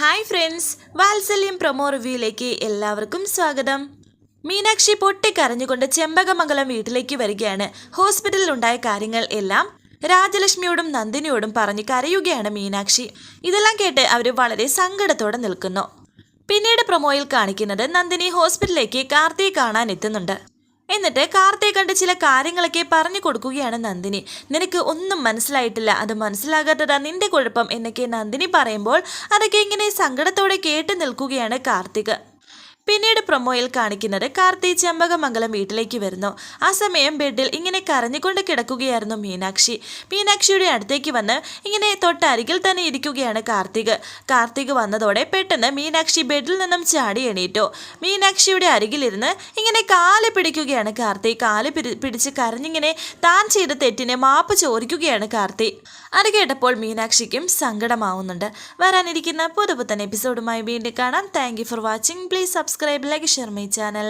Hi friends വാത്സല്യം promo റിവ്യൂയിലേക്ക് എല്ലാവർക്കും സ്വാഗതം. മീനാക്ഷി പൊട്ടിക്കരഞ്ഞുകൊണ്ട് ചെമ്പകമംഗലം വീട്ടിലേക്ക് വരികയാണ്. ഹോസ്പിറ്റലിൽ ഉണ്ടായ കാര്യങ്ങൾ എല്ലാം രാജലക്ഷ്മിയോടും നന്ദിനിയോടും പറഞ്ഞു കരയുകയാണ് മീനാക്ഷി. ഇതെല്ലാം കേട്ട് അവർ വളരെ സങ്കടത്തോടെ നിൽക്കുന്നു. പിന്നീട് പ്രൊമോയിൽ കാണിക്കുന്നത് നന്ദിനി ഹോസ്പിറ്റലിലേക്ക് കാർത്തിയെ കാണാൻ എത്തുന്നുണ്ട്. എന്നിട്ട് കാർത്തിയെ കണ്ട് ചില കാര്യങ്ങളൊക്കെ പറഞ്ഞു കൊടുക്കുകയാണ് നന്ദിനി. നിനക്ക് ഒന്നും മനസ്സിലായിട്ടില്ല. അത് മനസ്സിലാകാത്തതാ നിന്റെ കുഴപ്പം എന്നൊക്കെ നന്ദിനി പറയുമ്പോൾ അതൊക്കെ ഇങ്ങനെ സങ്കടത്തോടെ കേട്ട് നിൽക്കുകയാണ് കാർത്തിക്. പിന്നീട് പ്രൊമോയിൽ കാണിക്കുന്നത് കാർത്തി ചെമ്പകമംഗലം വീട്ടിലേക്ക് വരുന്നു. ആ സമയം ബെഡിൽ ഇങ്ങനെ കരഞ്ഞുകൊണ്ട് കിടക്കുകയായിരുന്നു മീനാക്ഷി. മീനാക്ഷിയുടെ അടുത്തേക്ക് വന്ന് ഇങ്ങനെ തൊട്ടരികിൽ തന്നെ ഇരിക്കുകയാണ് കാർത്തിക്. കാർത്തിക് വന്നതോടെ പെട്ടെന്ന് മീനാക്ഷി ബെഡിൽ നിന്നും ചാടി എണീറ്റു. മീനാക്ഷിയുടെ അരികിലിരുന്ന് ഇങ്ങനെ കാൽ പിടിക്കുകയാണ് കാർത്തി. കാൽ പിടി പിടിച്ച് കരഞ്ഞിങ്ങനെ താൻ ചെയ്ത തെറ്റിനെ മാപ്പ് ചോദിക്കുകയാണ് കാർത്തി. അത് കേട്ടപ്പോൾ മീനാക്ഷിക്കും സങ്കടമാവുന്നുണ്ട്. വരാനിരിക്കുന്ന പുതുപുത്തൻ എപ്പിസോഡുമായി വീണ്ടും കാണാം. Thank for watching. Please subscribe like share my channel